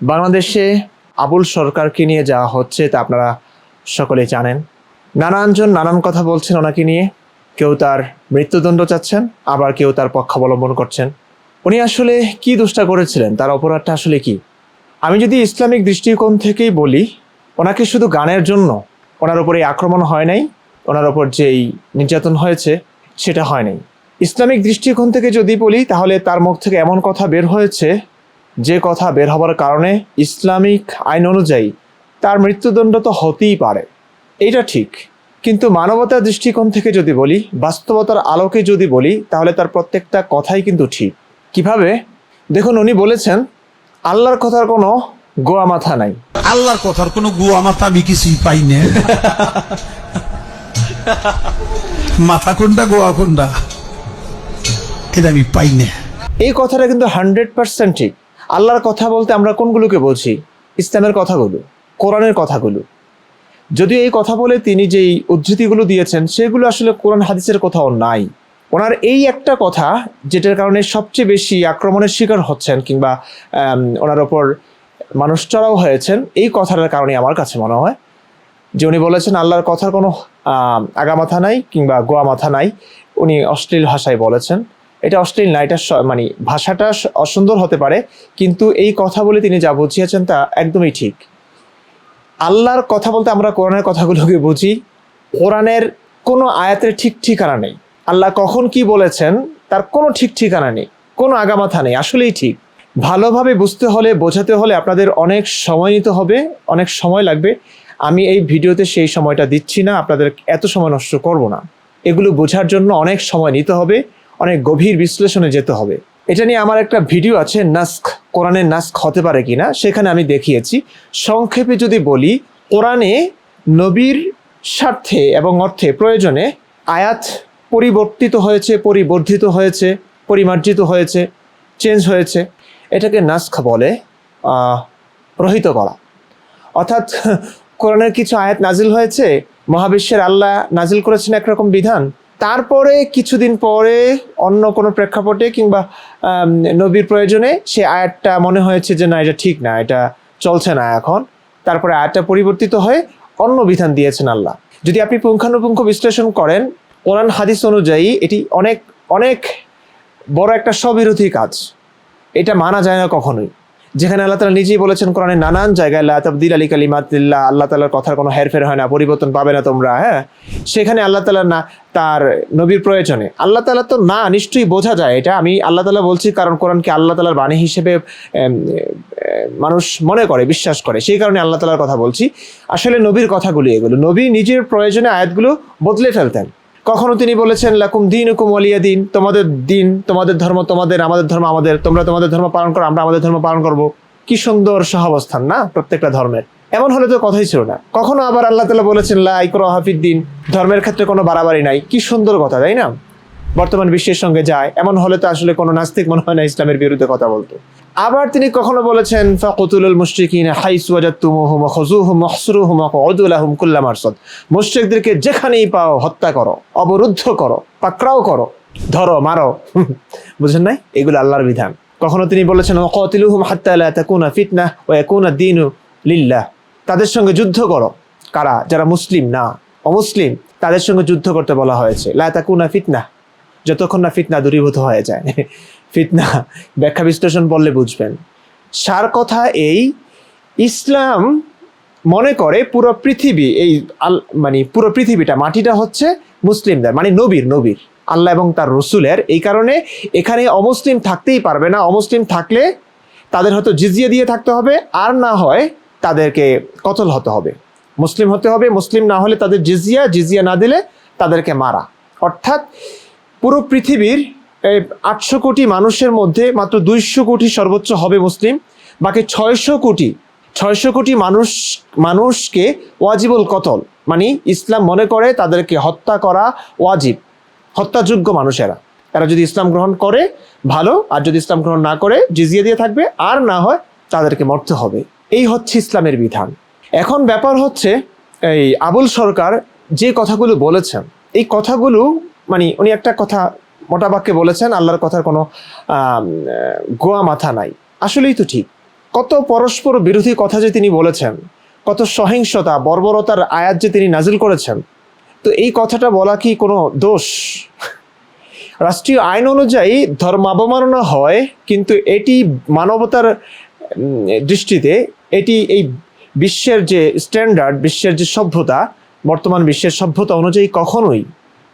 বাংলাদেশে আবুল সরকারকে নিয়ে যাওয়া হচ্ছে তা আপনারা সকলেই জানেন। নানানজন নানান কথা বলছেন ওনাকে নিয়ে। কেউ তার মৃত্যুদণ্ড চাচ্ছেন, আবার কেউ তার পক্ষ অবলম্বন করছেন। উনি আসলে কি দুষ্টা করেছিলেন? তার অপরাধটা আসলে কি? আমি যদি ইসলামিক দৃষ্টিকোণ থেকেই বলি, ওনাকে শুধু গানের জন্য ওনার উপরে আক্রমণ হয় নাই, ওনার ওপর যেই নির্যাতন হয়েছে, সেটা হয় নাই। ইসলামিক দৃষ্টিকোণ থেকে যদি বলি, তাহলে তার মুখ থেকে এমন কথা বের হয়েছে যে কথা বের হবার কারণে ইসলামিক আইন অনুযায়ী তার মৃত্যুদণ্ড তো হতেই পারে। এটা ঠিক। কিন্তু মানবতার দৃষ্টিকোণ থেকে যদি বলি বাস্তবতার আলোকে যদি বলি তাহলে তার প্রত্যেকটা কথাই কিন্তু ঠিক। কীভাবে? দেখুন উনি বলেছেন আল্লাহর কথার কোনো গোয়া মাথা নাই। আল্লাহর কথার কোনো গোয়া মাথা আমি কিছুই পাই না। মাথা কোনটা গোয়া কোনটা? এটা আমি পাই না। এই কথাটা কিন্তু হান্ড্রেড পার্সেন্ট ঠিক। আল্লাহর কথা বলতে আমরা কোনগুলোকে বলছি? ইসলামের কথাগুলো, কোরআনের কথাগুলো। যদিও এই কথা বলে তিনি যেই উদ্ধৃতিগুলো দিয়েছেন, সেগুলো আসলে কোরআন হাদিসের কোথাও নাই। ওনার এই একটা কথা, যেটার কারণে সবচেয়ে বেশি আক্রমণের শিকার হচ্ছেন কিংবা ওনার ওপর মানুষ চড়াও হয়েছেন, এই কথাটার কারণে আমার কাছে মনে হয় যে উনি বলেছেন, আল্লাহর কথার কোনো আগামাথা নাই কিংবা গোয়া মাথা নাই। উনি অশ্লীল ভাষায় বলেছেন। এটা অশ্লীল না, এটা মানে ভাষাটা অসুন্দর হতে পারে, কিন্তু এই কথা বলে তিনি যা বুঝিয়েছেন তা একদমই ঠিক। আল্লাহর কথা বলতে আমরা কোরআনের কথাগুলোকে বুঝি, কোরআনের কোনো আয়াতের ঠিক ঠিকানা নেই। আল্লাহ কখন কি বলেছেন, তার কোনো ঠিক ঠিকানা নেই, কোনো আগামাথা নেই, আসলেই ঠিক। ভালোভাবে বুঝতে হলে, বোঝাতে হলে আপনাদের অনেক সময় নিতে হবে, অনেক সময় লাগবে। আমি এই ভিডিওতে সেই সময়টা দিচ্ছি না, আপনাদের এত সময় নষ্ট করব না। এগুলো বোঝার জন্য অনেক সময় নিতে হবে। অনেক গভীর বিশ্লেষণে যেতে হবে। এটা নিয়ে আমার একটা ভিডিও আছে, নাস্ক কোরআনের নাস্ক হতে পারে কিনা, সেখানে আমি দেখিয়েছি। সংক্ষেপে যদি বলি, কোরআনে নবীর স্বার্থে এবং অর্থে প্রয়োজনে আয়াত পরিবর্তিত হয়েছে, পরিবর্ধিত হয়েছে, পরিমার্জিত হয়েছে, চেঞ্জ হয়েছে। এটাকে নাস্ক বলে রহিত করা। অর্থাৎ, কোরআনের কিছু আয়াত নাজিল হয়েছে, মহাবিশ্বের আল্লাহ নাজিল করেছেন একরকম বিধান। তারপরে কিছুদিন পরে অন্য কোনো প্রেক্ষাপটে কিংবা নবীর প্রয়োজনে সে আয়াতটা মনে হয়েছে যে না, এটা ঠিক না, এটা চলছে না এখন। তারপরে আয়াতটা পরিবর্তিত হয়ে অন্য বিধান দিয়েছেন আল্লাহ। যদি আপনি পুঙ্খানুপুঙ্খ বিশ্লেষণ করেন, কোরআন হাদিস অনুযায়ী এটি অনেক অনেক বড় একটা স্ববিরোধী কাজ। এটা মানা যায় না কখনোই। যেখানে আল্লাহ তালা নিজেই বলেছেন কোরআনের নানান জায়গায়, লা তাবদিল আলী কালিমাতিল্লাহ, আল্লাহ তালার কথার কোনো হেরফের হয় না, পরিবর্তন পাবে না তোমরা হ্যাঁ? সেখানে আল্লাহ তালা না, তার নবীর প্রয়োজনে। আল্লাহ তালা তো না, নিশ্চয়ই বোঝা যায় এটা। আমি আল্লাহ তালা বলছি কারণ কোরআনকে আল্লাহ তালার বাণী হিসেবে মানুষ মনে করে, বিশ্বাস করে। সেই কারণে আল্লাহ তালার কথা বলছি। আসলে নবীর কথাগুলি এগুলো। নবী নিজের প্রয়োজনে আয়াতগুলো বদলে ফেলতেন। কখনো তিনি বলেছেন, লাকুম দিন হুকুম অলিয়া দিন, তোমাদের দিন, তোমাদের ধর্ম তোমাদের, আমাদের ধর্ম আমাদের, তোমরা তোমাদের ধর্ম পালন করো, আমরা আমাদের ধর্ম পালন করব। কি সুন্দর সহাবস্থান না প্রত্যেকটা ধর্মের। এমন হলে তো কথাই ছিল না। কখনো আবার আল্লাহ তালা বলেছেন, লা ইকরা হাফিদ দিন ধর্মের ক্ষেত্রে কোনো বাড়াবাড়ি নাই। কি সুন্দর কথা, তাই না? বর্তমান বিশ্বের সঙ্গে যায়, এমন হলে তো আসলে কোনো নাস্তিক মনে হয় না ইসলামের বিরুদ্ধে কথা বলতো। আবার তিনি কখনো বলেছেন ফাকুতুল মুশরিকিন হাইসু ওয়াজাতুমুহুম খুযুহুম ওয়াহসুরুহুম ওয়াকউদু লাহুম কুল্লা মারসাদ। মুশরিকদেরকে যেখানেই পাও হত্যা করো, অবরুদ্ধ করো, পাকড়াও করো, ধরো, মারো। বুঝেন নাই? এগুলো আল্লাহর বিধান। কখনো তিনি বলেছেন, ওয়াকাতিলুহুম হাত্তা লা তাকুনা ফিতনাহ ওয়া ইয়াকুনা দীনু লিল্লাহ। তাদের সঙ্গে যুদ্ধ করো। কারা? যারা মুসলিম, না। অমুসলিম, তাদের সঙ্গে যুদ্ধ করতে বলা হয়েছে। লা তাকুনা ফিতনাহ যতক্ষণ না ফিতনা দূরীভূত হয়ে যায়। ফিতনা, ব্যাখ্যা বিশ্লেষণ বললে বুঝবেন। সার কথা এই, ইসলাম মনে করে পুরো পৃথিবী, এই আল মানে পুরো পৃথিবীটা, মাটিটা হচ্ছে মুসলিমদের মানে নবীর নবীর, আল্লাহ এবং তার রসুলের। এই কারণে এখানে অমুসলিম থাকতেই পারবে না। অমুসলিম থাকলে তাদের হয়তো জিজিয়ে দিয়ে থাকতে হবে, আর না হয় তাদেরকে কতল হতে হবে। মুসলিম হতে হবে, মুসলিম না হলে তাদের জিজিয়া জিজিয়া না দিলে তাদেরকে মারা। অর্থাৎ পুরো পৃথিবীর আটশো কোটি মানুষের মধ্যে মাত্র দুইশো কোটি সর্বোচ্চ হবে মুসলিম। বাকি ছয়শো কোটি ছয়শো কোটি মানুষ, মানুষকে ওয়াজিবুল কতল মানে ইসলাম মনে করে তাদেরকে হত্যা করা ওয়াজিব, হত্যাযোগ্য মানুষেরা। এরা যদি ইসলাম গ্রহণ করে, ভালো, আর যদি ইসলাম গ্রহণ না করে, জিজিয়ে দিয়ে থাকবে, আর না হয় তাদেরকে মরতে হবে। এই হচ্ছে ইসলামের বিধান। এখন ব্যাপার হচ্ছে, এই আবুল সরকার যে কথাগুলো বলেছেন, এই কথাগুলো মানে উনি একটা কথা মোটা বাক্যে বলেছেন, আল্লাহর কথার কোনো গোয়া মাথা নাই। আসলেই তো ঠিক। কত পরস্পর বিরোধী কথা যে তিনি বলেছেন, কত সহিংসতা, বর্বরতার আয়াত যে তিনি নাজিল করেছেন, তো এই কথাটা বলা কি কোনো দোষ? রাষ্ট্রীয় আইন অনুযায়ী ধর্মাবমাননা হয়, কিন্তু এটি মানবতার দৃষ্টিতে এটি এই বিশ্বের যে স্ট্যান্ডার্ড বিশ্বের যে সভ্যতা, বর্তমান বিশ্বের সভ্যতা অনুযায়ী কখনোই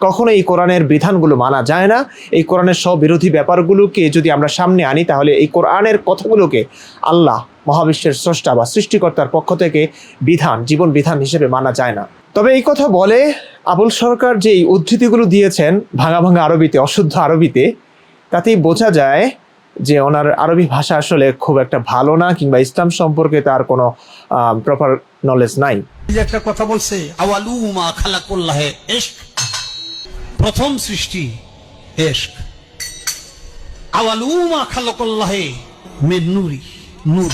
কখনো এই কোরআনের বিধানগুলো মানা যায় না। এই কোরআনের সব বিরোধী ব্যাপারগুলোকে যদি আমরা সামনে আনি, তাহলে এই কোরআনের কথাগুলোকে আল্লাহ মহাবিশ্বের স্রষ্টা বা সৃষ্টিকর্তার পক্ষ থেকে বিধান, জীবন বিধান হিসেবে মানা যায় না। তবে এই কথা বলে আবুল সরকার যে এই উদ্ধৃতিগুলো দিয়েছেন ভাঙা ভাঙা আরবিতে, অশুদ্ধ আরবিতে, তাতেই বোঝা যায় যে ওনার আরবি ভাষা আসলে খুব একটা ভালো না, কিংবা ইসলাম সম্পর্কে তার কোনো প্রপার নলেজ নাই। একটা কথা বলছে খালাকুল্লাহে ইশক। প্রথম সৃষ্টি খালাকুল্লাহে নূরি নূর।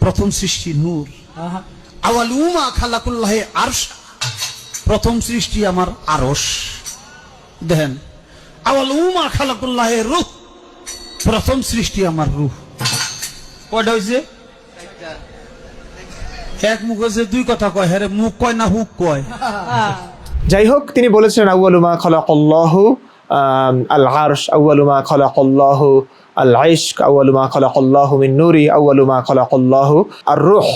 প্রথম সৃষ্টি নূর। আওয়ালু মা খালাকুল্লাহে আরশ। প্রথম সৃষ্টি আমার আরশ। দেখেন আওয়ালু মা খালাকুল্লাহে রূহ। প্রথম সৃষ্টি আমার রূহ। কয়টা হয়েছে এক মুখ হয়েছে দুই কথা কয়। হ্যাঁ মুখ কয় না হুক কয়? যাই হোক তিনি বলেছেন আউয়ালুমা খলাকল্লাহু আল আরশ আউয়ালুমা খলাকল্লাহু আল আইশক আউয়ালুমা খলাকল্লাহু মিন নূরি আউয়ালুমা খলাকল্লাহু আর রুহ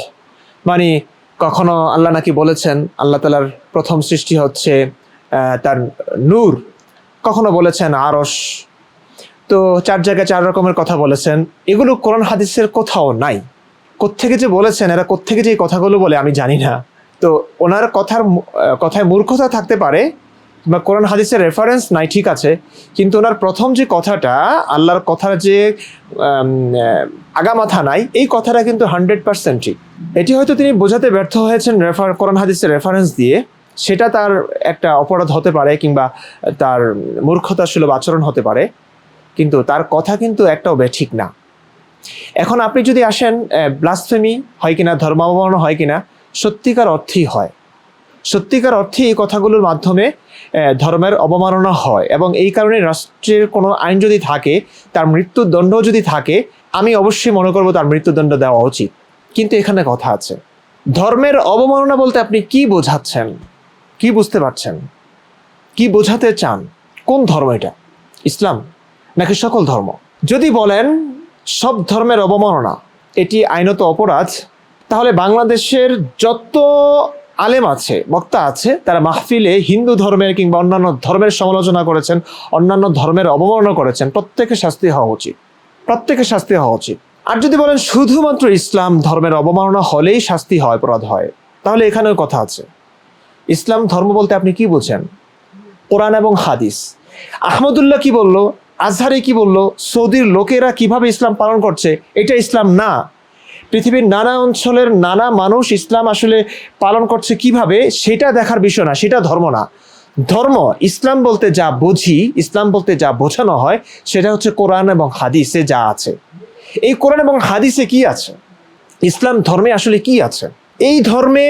মানে কখনো আল্লাহ নাকি বলেছেন, আল্লাহ তালার প্রথম সৃষ্টি হচ্ছে তার নূর। কখনো বলেছেন, আরশ। তো চার জায়গায় চার রকমের কথা বলেছেন। এগুলো কোরআন হাদিসের কোথাও নাই। কোত্থেকে যে বলেছেন, এরা কোত্থেকে যে এই কথাগুলো বলে আমি জানি না। তো ওনার কথার কথায় মূর্খতা থাকতে পারে বা কোরআন হাদিসের রেফারেন্স নাই, ঠিক আছে। কিন্তু ওনার প্রথম যে কথাটা, আল্লাহর কথার যে আগামাথা নাই, এই কথাটা কিন্তু হান্ড্রেড পার্সেন্ট ঠিক। এটি হয়তো তিনি বোঝাতে ব্যর্থ হয়েছেন রেফার কোরআন হাদিসের রেফারেন্স দিয়ে। সেটা তার একটা অপরাধ হতে পারে কিংবা তার মূর্খতা সুলভ আচরণ হতে পারে। কিন্তু তার কথা কিন্তু একটাও ঠিক না। এখন আপনি যদি আসেন ব্লাসফেমি হয় কিনা ধর্মাবমাননা হয় কিনা সত্যিকার অর্থেই হয়। সত্যিকার অর্থে এই কথাগুলোর মাধ্যমে ধর্মের অবমাননা হয় এবং এই কারণে রাষ্ট্রের কোনো আইন যদি থাকে, তার মৃত্যুদণ্ড যদি থাকে, আমি অবশ্যই মনে করব তার মৃত্যুদণ্ড দেওয়া উচিত। কিন্তু এখানে কথা আছে। ধর্মের অবমাননা বলতে আপনি কি বোঝাচ্ছেন? কি বুঝতে পারছেন? কি বোঝাতে চান? কোন ধর্ম এটা? ইসলাম? নাকি সকল ধর্ম? যদি বলেন, সব ধর্মের অবমাননা, এটি আইনত অপরাধ তাহলে বাংলাদেশের যত আলেম আছে, বক্তা আছে, তারা মাহফিলে হিন্দু ধর্মের কিংবা অন্যান্য ধর্মের সমালোচনা করেছেন, অন্যান্য ধর্মের অবমাননা করেছেন প্রত্যেকে শাস্তি হওয়া উচিত। প্রত্যেকে শাস্তি হওয়া উচিত। আর যদি বলেন শুধুমাত্র ইসলাম ধর্মের অবমাননা হলেই শাস্তি হয়, অপরাধ হয়, তাহলে এখানেও কথা আছে। ইসলাম ধর্ম বলতে আপনি কি বোঝেন? কোরআন এবং হাদিস। আহমদুল্লাহ কি বলল? আজহারে কি বলল? সৌদির লোকেরা কীভাবে ইসলাম পালন করছে? এটা ইসলাম না। পৃথিবীর নানা অঞ্চলের নানা মানুষ ইসলাম আসলে পালন করছে কীভাবে, সেটা দেখার বিষয় না, সেটা ধর্ম না। ধর্ম, ইসলাম বলতে যা বুঝি, ইসলাম বলতে যা বোঝানো হয়, সেটা হচ্ছে কোরআন এবং হাদিসে যা আছে। এই কোরআন এবং হাদিসে কি আছে? ইসলাম ধর্মে আসলে কি আছে? এই ধর্মে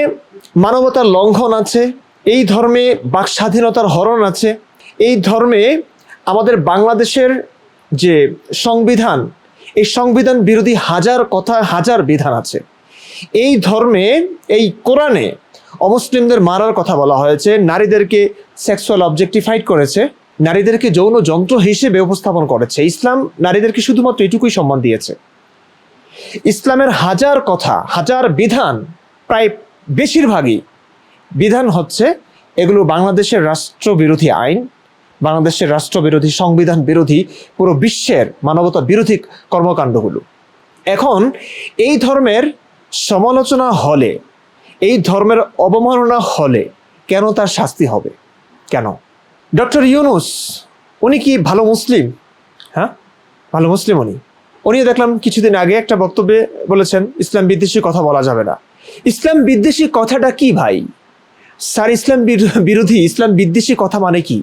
মানবতার লঙ্ঘন আছে, এই ধর্মে বাক স্বাধীনতার হরণ আছে, এই ধর্মে আমাদের বাংলাদেশের যে সংবিধান এই সংবিধান বিরোধী হাজার কথা, হাজার বিধান আছে। এই ধর্মে, এই কোরআনে অমুসলিমদের মারার কথা বলা হয়েছে, নারীদেরকে সেক্সুয়াল অবজেক্টিফাইড করেছে, নারীদেরকে যৌন যন্ত্র হিসেবে উপস্থাপন করেছে। ইসলাম নারীদেরকে শুধুমাত্র এটুকুই সম্মান দিয়েছে। ইসলামের হাজার কথা, হাজার বিধান, প্রায় বেশিরভাগই বিধান হচ্ছে, এগুলো বাংলাদেশের রাষ্ট্রবিরোধী আইন বাংলাদেশের রাষ্ট্রবিরোধী, সংবিধান বিরোধী, পুরো বিশ্বের মানবতা বিরোধী কর্মকাণ্ডগুলো। এখন এই ধর্মের সমালোচনা হলে, এই ধর্মের অবমাননা হলে কেন তার শাস্তি হবে? কেন? ডক্টর ইউনুস, উনি কি ভালো মুসলিম? হ্যাঁ? ভালো মুসলিম উনি। উনি দেখলাম কিছুদিন আগে একটা বক্তব্যে বলেছেন, ইসলাম বিদ্বেষী কথা বলা যাবে না। ইসলাম বিদ্বেষী কথাটা কি ভাই? স্যার, ইসলাম বির- বিরোধী, ইসলাম বিদ্বেষী কথা মানে কি?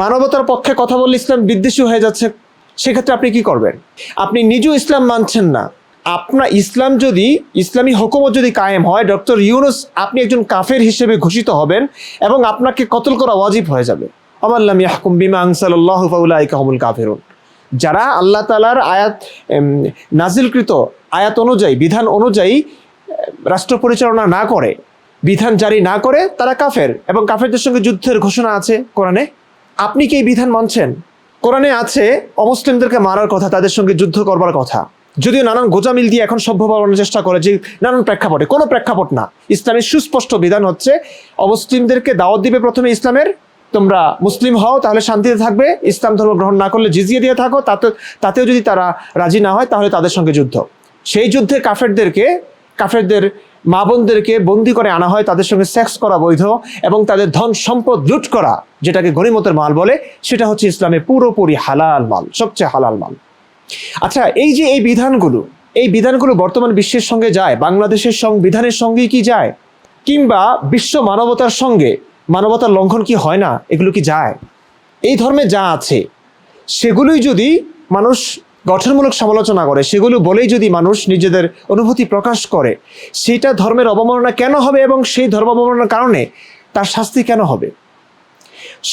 মানবতার পক্ষে কথা বললে ইসলাম বিদ্বেষী হয়ে যাচ্ছে, সেক্ষেত্রে আপনি কি করবেন? আপনি নিজেও ইসলাম মানছেন না। আপনার ইসলাম যদি, ইসলামী হুকুমত যদি কায়েম হয়, ডক্টর ইউনুস, আপনি একজন কাফের হিসেবে ঘোষিত হবেন এবং আপনাকে কতল করা ওয়াজিব হয়ে যাবে। আমাল্লাম ইয়াহকুম বিমা আনসাল্লাহ ফাউলাইকা হুমুল কাফিরুন। যারা আল্লাহ তালার আয়াত নাজিলকৃত আয়াত অনুযায়ী, বিধান অনুযায়ী রাষ্ট্র পরিচালনা না করে, বিধান জারি না করে, তারা কাফের এবং কাফেরদের সঙ্গে যুদ্ধের ঘোষণা আছে কোরআনে? আপনি কি এই বিধান মানছেন? কোরআনে আছে, অমুসলিমদেরকে মারার কথা, তাদের সঙ্গে যুদ্ধ করবার কথা। যদিও নানান গোজামিল দিয়ে এখন সভ্য বানানোর চেষ্টা করে, যে নানান প্রেক্ষাপটে। কোনো প্রেক্ষাপট না। ইসলামের সুস্পষ্ট বিধান হচ্ছে, অমুসলিমদেরকে দাওয়াত দিবে প্রথমে ইসলামের, তোমরা মুসলিম হও, তাহলে শান্তিতে থাকবে। ইসলাম ধর্ম গ্রহণ না করলে জিজিয়ে দিয়ে থাকো, তাতে তাতেও যদি তারা রাজি না হয়, তাহলে তাদের সঙ্গে যুদ্ধ। সেই যুদ্ধে কাফেরদেরকে কাফেরদের মা বোনদেরকে বন্দি করে আনা হয়, তাদের সঙ্গে সেক্স করা বৈধ এবং তাদের ধন সম্পদ লুট করা, যেটাকে গণিমতের মাল বলে, সেটা হচ্ছে ইসলামে পুরোপুরি হালাল মাল, সবচেয়ে হালাল মাল। আচ্ছা এই যে এই বিধানগুলো এই বিধানগুলো বর্তমান বিশ্বের সঙ্গে যায়, বাংলাদেশের সংবিধানের সঙ্গে কি যায়? কিংবা বিশ্ব মানবতার সঙ্গে, মানবতার লঙ্ঘন কি হয় না? এগুলো কি যায়? এই ধর্মে যা আছে, সেগুলোই যদি মানুষ গঠনমূলক সমালোচনা করে, সেগুলো বলেই যদি মানুষ নিজেদের অনুভূতি প্রকাশ করে, সেটা ধর্মের অবমাননা কেন হবে এবং সেই ধর্ম অবমাননার কারণে তার শাস্তি কেন হবে?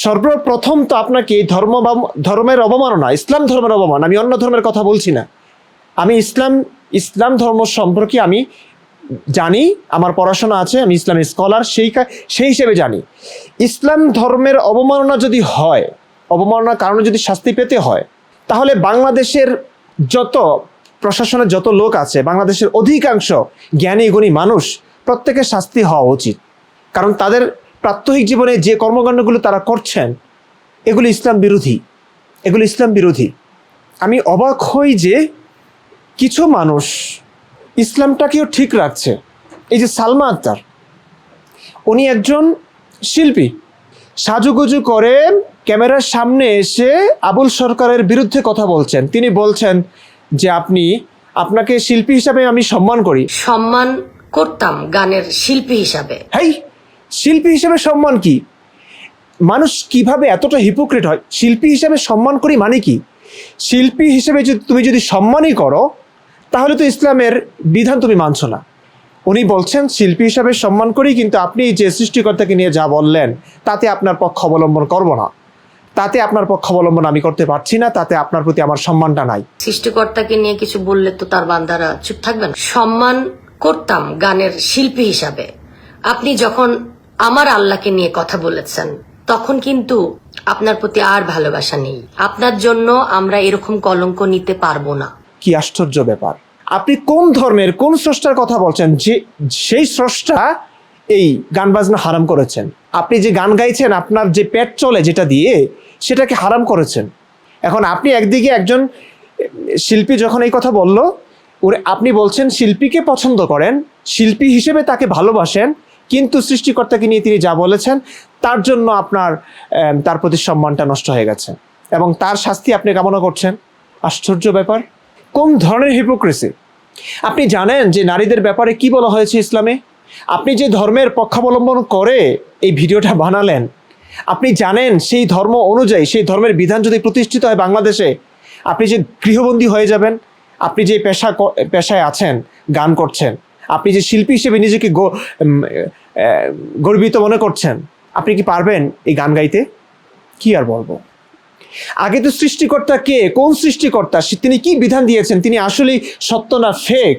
সর্বপ্রথম তো আপনাকে ধর্ম ধর্মের অবমাননা, ইসলাম ধর্মের অবমান আমি অন্য ধর্মের কথা বলছি না। আমি ইসলাম ইসলাম ধর্ম সম্পর্কে আমি জানি, আমার পড়াশোনা আছে, আমি ইসলামের স্কলার, সেই সেই হিসেবে জানি। ইসলাম ধর্মের অবমাননা যদি হয়, অবমাননার কারণে যদি শাস্তি পেতে হয় তাহলে বাংলাদেশের যত প্রশাসনের যত লোক আছে, বাংলাদেশের অধিকাংশ জ্ঞানী, গুণী মানুষ প্রত্যেকের শাস্তি হওয়া উচিত। কারণ তাদের প্রাত্যহিক জীবনে যে কর্মকাণ্ডগুলো তারা করছেন, এগুলি ইসলাম বিরোধী। এগুলি ইসলাম বিরোধী। আমি অবাক হই যে কিছু মানুষ ইসলামটাকেও ঠিক রাখছে। এই যে সালমা আক্তার, উনি একজন শিল্পী। সাজুগুজু করে ক্যামেরার সামনে এসে আবুল সরকারের বিরুদ্ধে কথা বলছেন। তিনি বলছেন যে আপনি আপনাকে শিল্পী হিসাবে আমি সম্মান করি। সম্মান করতাম গানের শিল্পী হিসাবে। হেই শিল্পী হিসাবে সম্মান কি? মানুষ কীভাবে এতটা হিপোক্রেট হয়? শিল্পী হিসাবে সম্মান করি মানে কি? শিল্পী হিসেবে যদি তুমি যদি সম্মানই করো তাহলে তো ইসলামের বিধান তুমি মানছো না। উনি বলছেন শিল্পী হিসাবে সম্মান করি কিন্তু আপনি যে সৃষ্টিকর্তাকে নিয়ে যা বললেন তাতে আপনার পক্ষ অবলম্বন করব না। তাতে আপনার পক্ষ অবলম্বন আমি করতে পারছি না তাতে আপনার প্রতি আমার সম্মানটা নাই। সৃষ্টিকর্তাকে নিয়ে কিছু বললে তো তার বান্দারা চুপ থাকবেন। সম্মান করতাম গানের শিল্পী হিসাবে। আপনি যখন আমার আল্লাহকে নিয়ে কথা বলেছেন তখন কিন্তু আপনার প্রতি আর ভালোবাসা নেই। আপনার জন্য আমরা এরকম কলঙ্ক নিতে পারব না। কি আশ্চর্য ব্যাপার। আপনি কোন ধর্মের, কোন স্রষ্টার কথা বলছেন? যে, সেই স্রষ্টা এই গান বাজনা হারাম করেছেন। আপনি যে গান গাইছেন, আপনার যে পেট চলে যেটা দিয়ে, সেটাকে হারাম করেছেন। এখন আপনি একদিকে একজন শিল্পী যখন এই কথা বলল, ওরে, আপনি বলছেন শিল্পীকে পছন্দ করেন, শিল্পী হিসেবে তাকে ভালোবাসেন, কিন্তু সৃষ্টিকর্তাকে নিয়ে তিনি যা বলেছেন, তার জন্য আপনার তার প্রতি সম্মানটা নষ্ট হয়ে গেছে। এবং তার শাস্তি আপনি কামনা করছেন। আশ্চর্য ব্যাপার। কোন ধরনের হিপোক্রেসি আপনি জানেন যে নারীদের ব্যাপারে কি বলা হয়েছে ইসলামে? আপনি যে ধর্মের পক্ষাবলম্বন করে এই ভিডিওটা বানালেন, আপনি জানেন সেই ধর্ম অনুযায়ী, সেই ধর্মের বিধান যদি প্রতিষ্ঠিত হয় বাংলাদেশে, আপনি যে গৃহবন্দী হয়ে যাবেন, আপনি যে পেশা পেশায় আছেন, গান করছেন, আপনি যে শিল্পী হিসেবে নিজেকে গর্বিত মনে করছেন, আপনি কি পারবেন এই গান গাইতে? কি আর বলব? আগে তো সৃষ্টিকর্তা কে? কোন সৃষ্টিকর্তা? তিনি কি বিধান দিয়েছেন? তিনি আসলেই সত্য না ফেক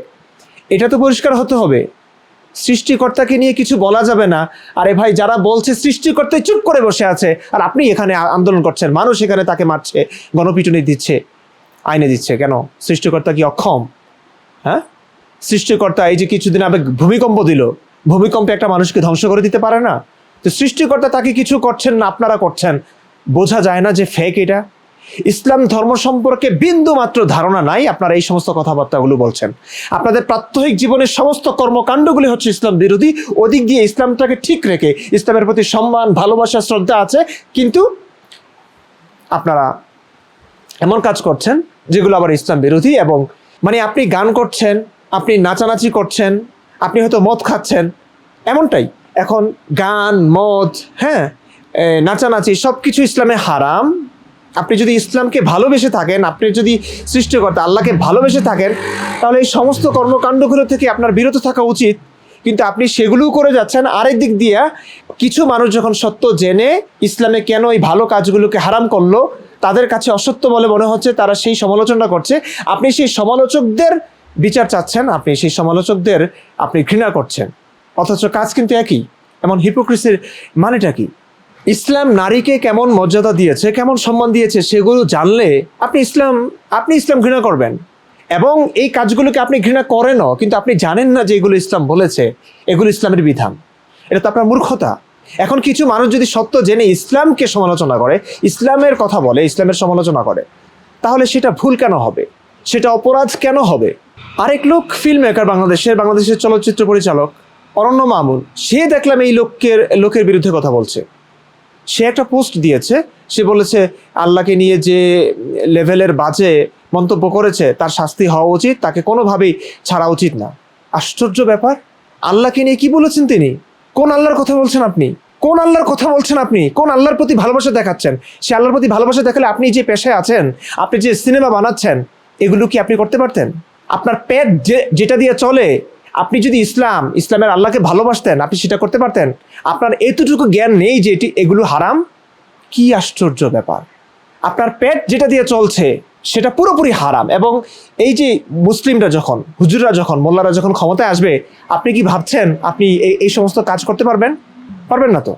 এটা তো পরিষ্কার হতে হবে। সৃষ্টিকর্তাকে নিয়ে কিছু বলা যাবে না। আরে ভাই, যারা বলছে সৃষ্টিকর্তাই চুপ করে বসে আছে, আর আপনি এখানে আন্দোলন করছেন, মানুষ এখানে তাকে মারছে, গণপিটুনি দিচ্ছে, আইনে দিচ্ছে, কেন? সৃষ্টিকর্তা কি অক্ষম? হ্যাঁ? সৃষ্টিকর্তা এই যে কিছুদিন আগে ভূমিকম্প দিল, ভূমিকম্পে একটা মানুষকে ধ্বংস করে দিতে পারে না? তো সৃষ্টিকর্তা তাকে কিছু করছেন না, আপনারা করছেন। বোঝা যায় না যে ফেক এটা। ইসলাম ধর্ম সম্পর্কে বিন্দু মাত্র ধারণা নাই, আপনারা এই সমস্ত কথাবার্তাগুলো বলছেন। আপনাদের প্রাত্যহিক জীবনের সমস্ত কর্মকাণ্ডগুলি হচ্ছে ইসলাম বিরোধী, ওদিক দিয়ে ইসলামটাকে ঠিক রেখে ইসলামের প্রতি সম্মান, ভালোবাসা, শ্রদ্ধা আছে, কিন্তু আপনারা এমন কাজ করছেন যেগুলো আবার ইসলাম বিরোধী এবং মানে আপনি গান করছেন, আপনি নাচানাচি করছেন, আপনি হয়তো মদ খাচ্ছেন, এমনটাই। এখন গান, মদ হ্যাঁ নাচানাচি সব কিছু ইসলামে হারাম। আপনি যদি ইসলামকে ভালোবেসে থাকেন, আপনি যদি সৃষ্টিকর্তা আল্লাহকে ভালোবেসে থাকেন, তাহলে এই সমস্ত কর্মকাণ্ডগুলো থেকে আপনার বিরত থাকা উচিত। কিন্তু আপনি সেগুলোও করে যাচ্ছেন আরেক দিক দিয়ে, কিছু মানুষ যখন সত্য জেনে ইসলামে কেন এই ভালো কাজগুলোকে হারাম করল, তাদের কাছে অসত্য বলে মনে হচ্ছে, তারা সেই সমালোচনা করছে। আপনি সেই সমালোচকদের বিচার চাচ্ছেন, আপনি সেই সমালোচকদের আপনি ঘৃণা করছেন। অথচ কাজ কিন্তু একই। এমন হিপোক্রিসির মানেটা কি? ইসলাম নারীকে কেমন মর্যাদা দিয়েছে, কেমন সম্মান দিয়েছে সেগুলো জানলে আপনি ইসলাম আপনি ইসলাম ঘৃণা করবেন। এবং এই কাজগুলোকে আপনি ঘৃণা করেনও, কিন্তু আপনি জানেন না যে এগুলো ইসলাম বলেছে, এগুলো ইসলামের বিধান। এটা তো আপনার মূর্খতা। এখন কিছু মানুষ যদি সত্য জেনে ইসলামকে সমালোচনা করে, ইসলামের কথা বলে, ইসলামের সমালোচনা করে, তাহলে সেটা ভুল কেন হবে? সেটা অপরাধ কেন হবে? আরেক লোক ফিল্ম মেকার বাংলাদেশের বাংলাদেশের চলচ্চিত্র পরিচালক অরণ্য মামুন, সে দেখলাম এই লোকের লোকের বিরুদ্ধে কথা বলছে। সে একটা পোস্ট দিয়েছে, সে বলেছে, আল্লাহকে নিয়ে যে লেভেলের বাজে মন্তব্য করেছে, তার শাস্তি হওয়া উচিত, তাকে কোনোভাবেই ছাড়া উচিত না। আশ্চর্য ব্যাপার। আল্লাহকে নিয়ে কি বলেছেন তিনি? কোন আল্লাহর কথা বলছেন আপনি? কোন আল্লাহর কথা বলছেন আপনি? কোন আল্লাহর প্রতি ভালোবাসা দেখাচ্ছেন? সে আল্লাহর প্রতি ভালোবাসা দেখালে আপনি যে পেশায় আছেন, আপনি যে সিনেমা বানাচ্ছেন, এগুলো কি আপনি করতে পারতেন? আপনার পেট যে, যেটা দিয়ে চলে আপনি যদি ইসলাম, ইসলামের আল্লাহকে ভালোবাসতেন, আপনি সেটা করতে পারতেন। আপনার এতটুকু জ্ঞান নেই যে এটি, এগুলো হারাম? কি আশ্চর্য ব্যাপার। আপনার পেট যেটা দিয়ে চলছে, সেটা পুরোপুরি হারাম। এবং এই যে মুসলিমরা যখন, হুজুররা যখন, মোল্লারা যখন ক্ষমতায় আসবে, আপনি কি ভাবছেন, আপনি এই সমস্ত কাজ করতে পারবেন? পারবেন না তো।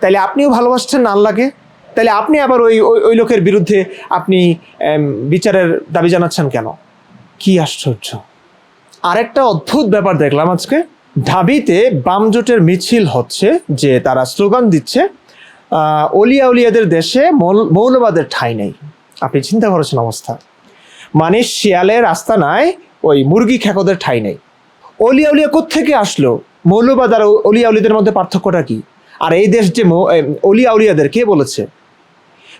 তাইলে আপনিও ভালোবাসছেন না আল্লাহকে? তাইলে আপনি আবার ওই- ওই লোকের বিরুদ্ধে আপনি বিচারের দাবি জানাচ্ছেন কেন? কি আশ্চর্য। আরেকটা অদ্ভুত ব্যাপার দেখলাম আজকে। ঢাবিতে বাম জোটের মিছিল হচ্ছে, যে তারা স্লোগান দিচ্ছে অলিয়া উলিয়াদের দেশে মৌল- মৌলবাদের ঠাঁই নেই। আপনি চিন্তা করেছেন অবস্থা? মানে শিয়ালের আস্তানায় ওই মুরগি খেকোদের ঠাঁই নেই। অলিয়া উলিয়া কোত্থেকে আসলো? মৌলবাদ আর অলিয়া উলিয়াদের মধ্যে পার্থক্যটা কি? আর এই দেশ যে অলিয়া উলিয়াদের কে বলেছে?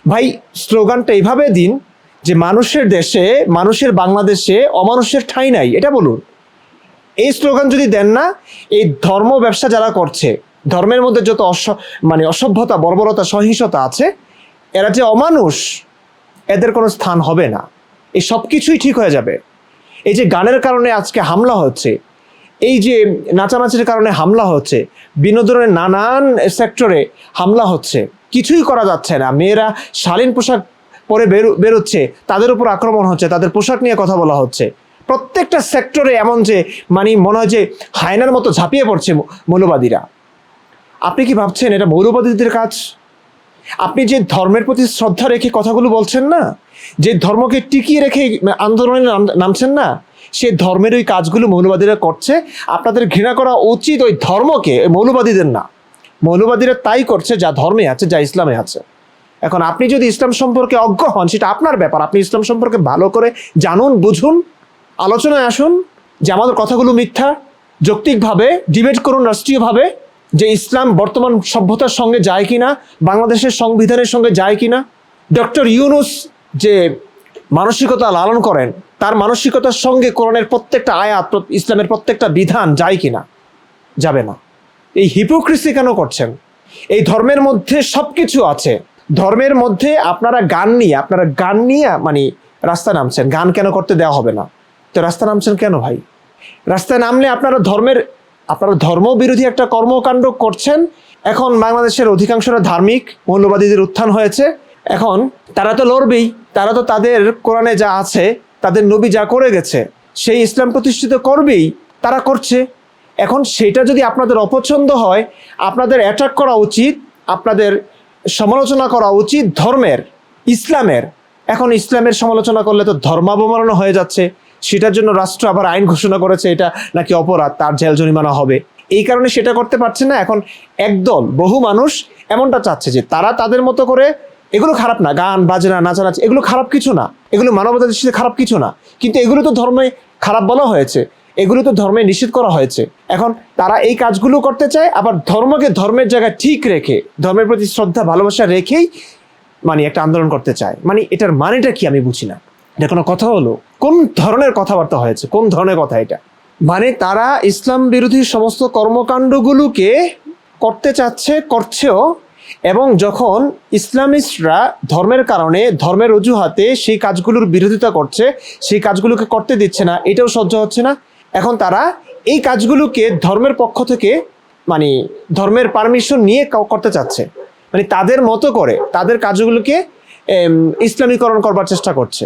ভাই, স্লোগানটা এইভাবে দিন যে মানুষের দেশে, মানুষের বাংলাদেশে অমানুষের ঠাঁই নাই, এটা বলুন। এই স্লোগান যদি দেন না, এই ধর্ম ব্যবসা যারা করছে, ধর্মের মধ্যে যত অস মানে অসভ্যতা, বর্বরতা, সহিংসতা আছে, এরা যে অমানুষ, এদের কোনো স্থান হবে না। এই সব কিছুই ঠিক হয়ে যাবে। এই যে গানের কারণে আজকে হামলা হচ্ছে, এই যে নাচানাচির কারণে হামলা হচ্ছে, বিনোদনের নানান সেক্টরে হামলা হচ্ছে, কিছুই করা যাচ্ছে না। মেয়েরা শালীন পোশাক পরে বেরো, বেরোচ্ছে, তাদের উপর আক্রমণ হচ্ছে, তাদের পোশাক নিয়ে কথা বলা হচ্ছে। প্রত্যেকটা সেক্টরে এমন যে মানে মনে হয় যে হায়নার মতো ঝাঁপিয়ে পড়ছে মৌলবাদীরা। আপনি কি ভাবছেন এটা মৌলবাদীদের কাজ? আপনি যে ধর্মের প্রতি শ্রদ্ধা রেখে কথাগুলো বলছেন না, যে ধর্মকে টিকিয়ে রেখে আন্দোলনে নাম- নামছেন না, সে ধর্মের ওই কাজগুলো মৌলবাদীরা করছে, আপনাদের ঘৃণা করা উচিত ওই ধর্মকে মৌলবাদীদের না। মৌলবাদীরা তাই করছে যা ধর্মে আছে, যা ইসলামে আছে। এখন আপনি যদি ইসলাম সম্পর্কে অজ্ঞ হন, সেটা আপনার ব্যাপার। আপনি ইসলাম সম্পর্কে ভালো করে জানুন, বুঝুন আলোচনায় আসুন যে আমাদের কথাগুলো মিথ্যা, যৌক্তিকভাবে ডিবেট করুন রাষ্ট্রীয়ভাবে যে ইসলাম বর্তমান সভ্যতার সঙ্গে যায় কিনা, বাংলাদেশের সংবিধানের সঙ্গে যায় কিনা। ডক্টর ইউনুস যে মানসিকতা লালন করেন, তার মানসিকতার সঙ্গে কোরআনের প্রত্যেকটা আয়াত ইসলামের প্রত্যেকটা বিধান যায় কিনা? যাবে না। এই হিপোক্রিসি কেন করছেন? এই ধর্মের মধ্যে সব কিছু আছে। ধর্মের মধ্যে আপনারা গান নিয়ে, আপনারা গান নিয়ে মানে রাস্তা নামছেন। গান কেন করতে দেওয়া হবে না? তো রাস্তা নামছেন কেন ভাই? রাস্তায় নামলে আপনারা ধর্মের, আপনারা ধর্ম বিরোধী একটা কর্মকাণ্ড করছেন। এখন বাংলাদেশের অধিকাংশরা ধার্মিক, মৌলবাদীদের উত্থান হয়েছে। এখন তারা তো লড়বেই, তারা তো তাদের কোরআনে যা আছে, তাদের নবী যা করে গেছে, সেই ইসলাম প্রতিষ্ঠিত করবেই, তারা করছে। এখন সেটা যদি আপনাদের অপছন্দ হয়, আপনাদের অ্যাটাক করা উচিত, আপনাদের সমালোচনা করা উচিত ধর্মের, ইসলামের। এখন ইসলামের সমালোচনা করলে তো ধর্মাবমাননা হয়ে যাচ্ছে। সেটার জন্য রাষ্ট্র আবার আইন ঘোষণা করেছে, এটা নাকি অপরাধ, তার জেল জরিমানা হবে। এই কারণে সেটা করতে পারছে না। এখন একদল, বহু মানুষ এমনটা চাচ্ছে যে তারা তাদের মতো করে এগুলো খারাপ না, গান, বাজনা, নাচানাচি, এগুলো খারাপ কিছু না। এগুলো মানবতা দৃষ্টিতে খারাপ কিছু না। কিন্তু এগুলো তো ধর্মে খারাপ বলা হয়েছে। এগুলো তো ধর্মে নিষেধ করা হয়েছে। এখন তারা এই কাজগুলো করতে চায়, আবার ধর্মকে ধর্মের জায়গায় ঠিক রেখে, ধর্মের প্রতি শ্রদ্ধা, ভালোবাসা রেখেই মানে একটা আন্দোলন করতে চায়। মানে এটার মানেটা কি আমি বুঝি না। এটা কোনো কথা হলো? কোন ধরনের কথাবার্তা হয়েছে? কোন ধরনের কথা এটা? মানে তারা ইসলাম বিরোধী সমস্ত কর্মকাণ্ডগুলোকে করতে চাচ্ছে, করছেও, এবং যখন ইসলামিস্টরা ধর্মের কারণে, ধর্মের অজুহাতে সেই কাজগুলোর বিরোধিতা করছে, সেই কাজগুলোকে করতে দিচ্ছে না, এটাও সহ্য হচ্ছে না। এখন তারা এই কাজগুলোকে ধর্মের পক্ষ থেকে মানে ধর্মের পারমিশন নিয়ে করতে চাচ্ছে। মানে তাদের মতো করে, তাদের কাজগুলোকে ইসলামীকরণ করবার চেষ্টা করছে।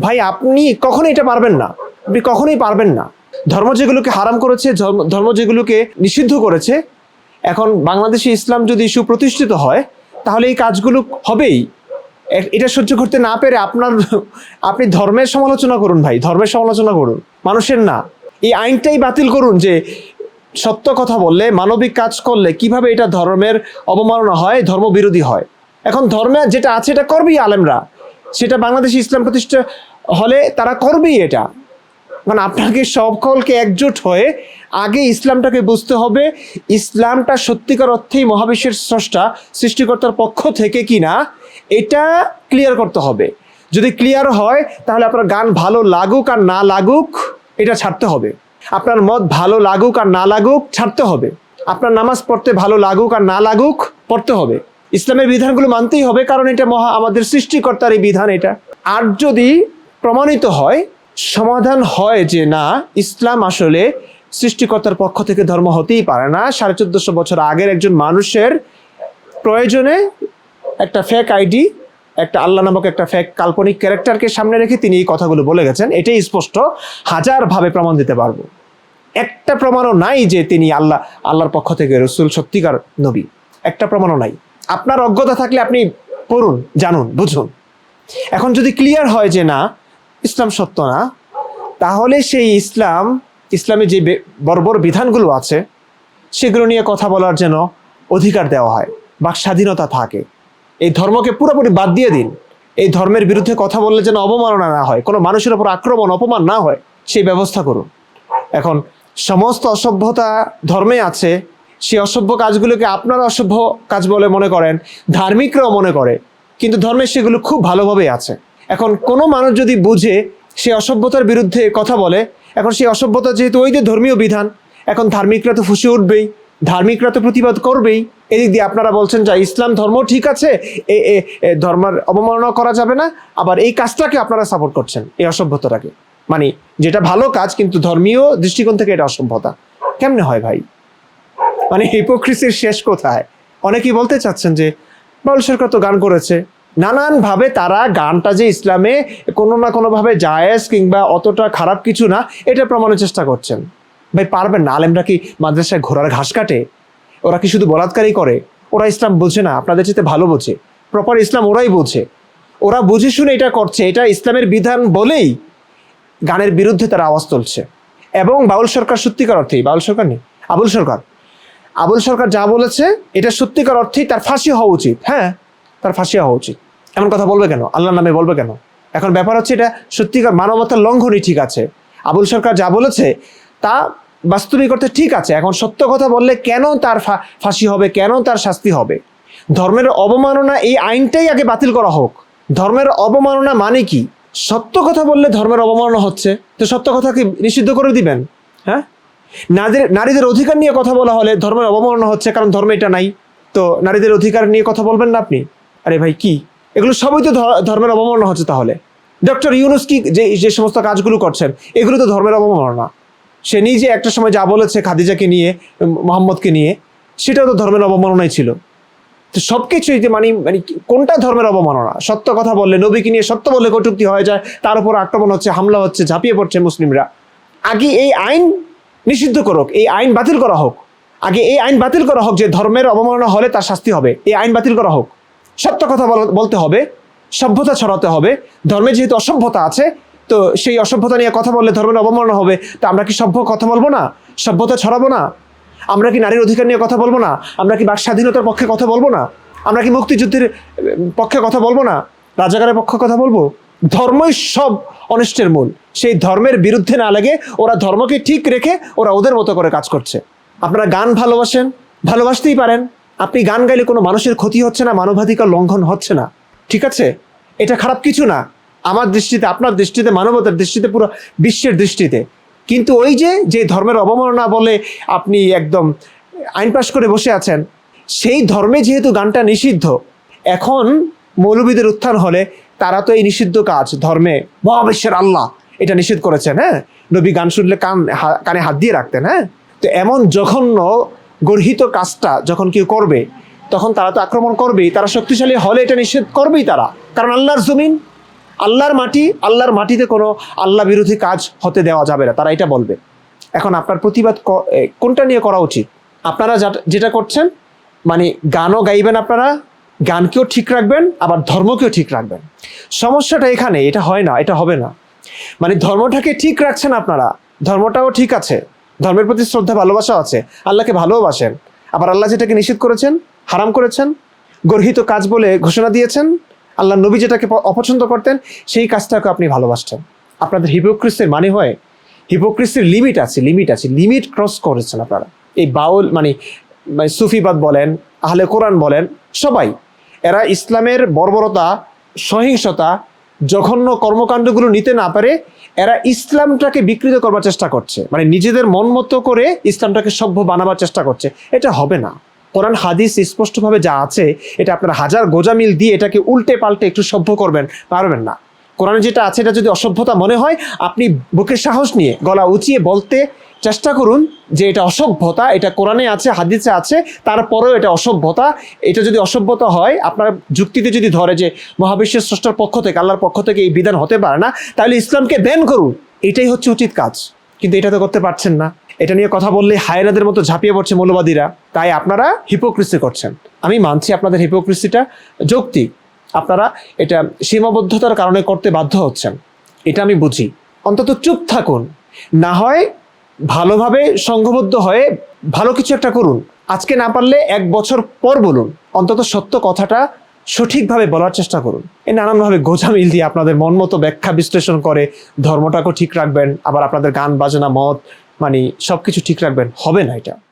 ভাই, আপনি কখনোই এটা পারবেন না। আপনি কখনোই পারবেন না। ধর্ম যেগুলোকে হারাম করেছে, ধর্ম- যেগুলোকে নিষিদ্ধ করেছে, এখন বাংলাদেশে ইসলাম যদি সুপ্রতিষ্ঠিত হয়, তাহলে এই কাজগুলো হবেই। এটা সহ্য করতে না পেরে আপনার, আপনি ধর্মের সমালোচনা করুন ভাই, ধর্মের সমালোচনা করুন। মানুষের না। এই আইনটাই বাতিল করুন যে সত্য কথা বললে, মানবিক কাজ করলে কীভাবে এটা ধর্মের অবমাননা হয় ধর্ম বিরোধী হয়। এখন ধর্মে যেটা আছে, এটা করবেই আলেমরা। সেটা বাংলাদেশে ইসলাম প্রতিষ্ঠা হলে তারা করবেই এটা। মানে আপনাকে সকলকে একজোট হয়ে আগে ইসলামটাকে বুঝতে হবে, ইসলামটা সত্যিকার অর্থেই মহাবিশ্বের স্রষ্টা, সৃষ্টিকর্তার পক্ষ থেকে কি না এটা ক্লিয়ার করতে হবে। যদি ক্লিয়ার হয়, তাহলে আপনার গান ভালো লাগুক আর না লাগুক, এটা ছাড়তে হবে। আপনার মত ভালো লাগুক আর না লাগুক, ছাড়তে হবে। আপনার নামাজ পড়তে ভালো লাগুক আর না লাগুক, পড়তে হবে। ইসলামের বিধানগুলো মানতেই হবে, কারণ এটা মহা আমাদের সৃষ্টিকর্তার এই বিধান এটা। আর যদি প্রমাণিত হয়, সমাধান হয় যে না, ইসলাম আসলে সৃষ্টিকর্তার পক্ষ থেকে ধর্ম হতেই পারে না। সাড়ে চোদ্দশো বছর আগের একজন মানুষের প্রয়োজনে একটা ফেক আইডি একটা আল্লাহ নামক একটা ফেক কাল্পনিক ক্যারেক্টারকে সামনে রেখে তিনি এই কথাগুলো বলে গেছেন। এটাই স্পষ্ট, হাজার ভাবে প্রমাণ দিতে পারব। একটা প্রমাণও নাই যে তিনি আল্লাহ, আল্লাহর পক্ষ থেকে রসুল, সত্যিকার নবী। একটা প্রমাণও নাই। আপনার অজ্ঞতা থাকলে আপনি পড়ুন, জানুন, বুঝুন। এখন যদি ক্লিয়ার হয় যে না ইসলাম সত্য না, তাহলে সেই ইসলাম ইসলামে যে বর্বর বিধানগুলো আছে, সেগুলো নিয়ে কথা বলার যেন অধিকার দেওয়া হয় বা স্বাধীনতা থাকে। এই ধর্মকে পুরোপুরি বাদ দিয়ে দিন। এই ধর্মের বিরুদ্ধে কথা বললে যেন অবমাননা না হয়, কোনো মানুষের উপর আক্রমণ, অপমান না হয়, সেই ব্যবস্থা করুন। এখন সমস্ত অসভ্যতা ধর্মে আছে, সেই অসভ্য কাজগুলোকে আপনারা অসভ্য কাজ বলে মনে করেন, ধার্মিকরাও মনে করে, কিন্তু ধর্মে সেগুলো খুব ভালোভাবেই আছে। এখন কোনো মানুষ যদি বুঝে সে অসভ্যতার বিরুদ্ধে কথা বলে, এখন সেই অসভ্যতা যেহেতু ওই যে ধর্মীয় বিধান, এখন ধার্মিকরা তো ফুসে উঠবেই, ধার্মিকরা তো প্রতিবাদ করবেই। এদিক দিয়ে আপনারা বলছেন যে ইসলাম ধর্ম ঠিক আছে, এ ধর্মের অবমাননা করা যাবে না, আবার এই কাজটাকে আপনারা সাপোর্ট করছেন, এই অসভ্যতাটাকে। মানে যেটা ভালো কাজ, কিন্তু ধর্মীয় দৃষ্টিকোণ থেকে এটা অসভ্যতা। কেমনে হয় ভাই? মানে হিপোক্রিসির শেষ কোথায়? অনেকেই বলতে চাচ্ছেন যে বাউল সরকার তো গান করেছে। নানানভাবে তারা গানটা যে ইসলামে কোনো না কোনোভাবে জায়েজ কিংবা অতটা খারাপ কিছু না, এটা প্রমাণের চেষ্টা করছেন। ভাই, পারবেন না। আলেমরা কি মাদ্রাসায় ঘোড়ার ঘাস কাটে? ওরা কি শুধু বলাৎকারই করে? ওরা ইসলাম বোঝে না, আপনাদের চেয়ে ভালো বোঝে। প্রপার ইসলাম ওরাই বোঝে। ওরা বুঝে শুনে এটা করছে, এটা ইসলামের বিধান বলেই গানের বিরুদ্ধে তারা আওয়াজ তুলছে। এবং বাউল সরকার সত্যিকার অর্থেই, বাউল সরকার নেই, আবুল সরকার। আবুল সরকার যা বলেছে, এটা সত্যিকার অর্থেই তার ফাঁসি হওয়া উচিত হ্যাঁ? তার ফাঁসি হওয়া উচিত। এমন কথা বলবে কেন? আল্লাহর নামে বলবে কেন? এখন ব্যাপার হচ্ছে এটা সত্যিকার মানবতার লঙ্ঘনই ঠিক আছে। আবুল সরকার যা বলেছে তা বাস্তবিক অর্থে ঠিক আছে। এখন সত্য কথা বললে কেন তার ফাঁসি হবে? কেন তার শাস্তি হবে? ধর্মের অবমাননা এই আইনটাই আগে বাতিল করা হোক। ধর্মের অবমাননা মানে কি? সত্য কথা বললে ধর্মের অবমাননা হচ্ছে। তো সত্য কথা কি নিষিদ্ধ করে দিবেন? হ্যাঁ? নারীদের নারীদের অধিকার নিয়ে কথা বলা হলে ধর্মের অবমাননা হচ্ছে, কারণ ধর্মে এটা নাই। তো নারীদের অধিকার নিয়ে কথা বলবেন না আপনি? আরে ভাই, কি? এগুলো সবই তো ধর্মের অবমাননা হচ্ছে তাহলে। ডক্টর ইউনুস কি যে যে সমস্ত কাজগুলো করছেন, এগুলো তো ধর্মের অবমাননা। সে নিজে একটা সময় যা বলেছে খাদিজাকে নিয়ে মোহাম্মদকে নিয়ে, সেটাও তো ধর্মের অবমাননাই ছিল। তো সব কিছুই যে মানে মানে কোনটা ধর্মের অবমাননা? সত্য কথা বললে, নবীকে নিয়ে সত্য বললে কটুক্তি হয়ে যায়, তার উপর আক্রমণ হচ্ছে, হামলা হচ্ছে, ঝাঁপিয়ে পড়ছে মুসলিমরা। আগে এই আইন নিষিদ্ধ করুক, এই আইন বাতিল করা হোক। আগে এই আইন বাতিল করা হোক যে ধর্মের অবমাননা হলে তার শাস্তি হবে, এই আইন বাতিল করা হোক। সত্য কথা বল- বলতে হবে, সভ্যতা ছড়াতে হবে, ধর্মে যেহেতু অসভ্যতা আছে, তো সেই অসভ্যতা নিয়ে কথা বললে ধর্মের অবমাননা হবে, তা আমরা কি সভ্য কথা বলব না? সভ্যতা ছড়াবো না? আমরা কি নারীর অধিকার নিয়ে কথা বলব না? আমরা কি বাক স্বাধীনতার পক্ষে কথা বলব না? আমরা কি মুক্তিযুদ্ধের পক্ষে কথা বলব না? রাজাকারের পক্ষে কথা বলব? ধর্মই সব অনিষ্টের মূল। সেই ধর্মের বিরুদ্ধে না লাগে ওরা ধর্মকে ঠিক রেখে ওরা ওদের মতো করে কাজ করছে। আপনারা গান ভালোবাসেন? ভালোবাসতেই পারেন। আপনি গান গাইলে কোনো মানুষের ক্ষতি হচ্ছে না, মানবাধিকার লঙ্ঘন হচ্ছে না। ঠিক আছে? এটা খারাপ কিছু না। আমার দৃষ্টিতে, আপনার দৃষ্টিতে, মানবতার দৃষ্টিতে, পুরো বিশ্বের দৃষ্টিতে। কিন্তু ওই যে যে ধর্মের অবমাননা বলে আপনি একদম আইন পাশ করে বসে আছেন, সেই ধর্মে যেহেতু গানটা নিষিদ্ধ, এখন মৌলবীদের উত্থান হলে তারা তো এই নিষিদ্ধ কাজ, ধর্মে, মহাবিশ্বের আল্লাহ, এটা নিষেধ করেছেন হ্যাঁ? নবী গান শুনলে কান কানে হাত দিয়ে রাখতেন হ্যাঁ? তো এমন জঘন্য গর্হিত কাজটা যখন কেউ করবে, তখন তারা তো আক্রমণ করবেই, তারা শক্তিশালী হলে এটা নিষেধ করবেই তারা। কারণ আল্লাহর জমিন, আল্লাহর মাটি, আল্লাহর মাটিতে কোনো আল্লাহ বিরোধী কাজ হতে দেওয়া যাবে না, তারা এটা বলবে। এখন আপনার প্রতিবাদ কোনটা নিয়ে করা উচিত? আপনারা যেটা করছেন মানে গানও গাইবেন আপনারা, গানকেও ঠিক রাখবেন, আবার ধর্মকেও ঠিক রাখবেন। সমস্যাটা এখানে, এটা হয় না, এটা হবে না। মানে ধর্মটাকে ঠিক রাখছেন আপনারা, ধর্মটাও ঠিক আছে। ধর্মের প্রতি শ্রদ্ধা ভালোবাসা আছে। আল্লাহকে ভালোবাসেন। আবার আল্লাহ যেটাকে নিষেধ করেছেন, হারাম করেছেন, গর্হিত কাজ বলে ঘোষণা দিয়েছেন, আল্লাহ নবী যেটাকে অপছন্দ করতেন, সেই কাজটাকে আপনি ভালোবাসছেন। আপনাদের হিপোক্রিসের মানে হয়, হিপোক্রিসের লিমিট আছে লিমিট আছে, লিমিট ক্রস করেছেন আপনারা। এই বাউল মানে মানে সুফিবাদ বলেন, আহলে কোরআন বলেন, সবাই। এরা ইসলামের বর্বরতা, সহিংসতা জঘন্য কর্মকাণ্ডগুলো নিতে না পারে, এরা ইসলামটাকে বিকৃত করবার চেষ্টা করছে। মানে নিজেদের মন মতো করে ইসলামটাকে সভ্য বানাবার চেষ্টা করছে। এটা হবে না। কোরআন, হাদিস স্পষ্টভাবে যা আছে, এটা আপনার হাজার গোজামিল দিয়ে এটাকে উল্টে পাল্টে একটু সভ্য করবেন, পারবেন না। কোরআনে যেটা আছে, এটা যদি অসভ্যতা মনে হয়, আপনি বুকের সাহস নিয়ে গলা উঁচিয়ে বলতে চেষ্টা করুন যে এটা অসভ্যতা, এটা কোরআনে আছে, হাদিসে আছে, তারপরেও এটা অসভ্যতা। এটা যদি অসভ্যতা হয়, আপনার যুক্তিতে যদি ধরে যে মহাবিশ্বের স্রষ্টার পক্ষ থেকে, আল্লাহর পক্ষ থেকে এই বিধান হতে পারে না, তাহলে ইসলামকে ব্যান করুন। এটাই হচ্ছে উচিত কাজ। কিন্তু এটা তো করতে পারছেন না। এটা নিয়ে কথা বললে হায়নাদের মতো ঝাঁপিয়ে পড়ছে মৌলবাদীরা। তাই আপনারা হিপোক্রিসি করছেন। আমি মানছি আপনাদের হিপোক্রিসিটা যৌক্তিক। আপনারা এটা সীমাবদ্ধতার কারণে করতে বাধ্য হচ্ছেন। এটা আমি বুঝি। অন্তত চুপ থাকুন। না হয় ভালোভাবে সংঘবদ্ধ হয়ে ভালো কিছু একটা করুন। আজকে না পারলে এক বছর পর বলুন। অন্তত সত্য কথাটা সঠিকভাবে বলার চেষ্টা করুন। এ নানানভাবে গোঝামিল দিয়ে আপনাদের মন মতো ব্যাখ্যা বিশ্লেষণ করে ধর্মটাকেও ঠিক রাখবেন, আবার আপনাদের গান, বাজনা, মত মানে সব কিছু ঠিক রাখবেন। হবে না এটা।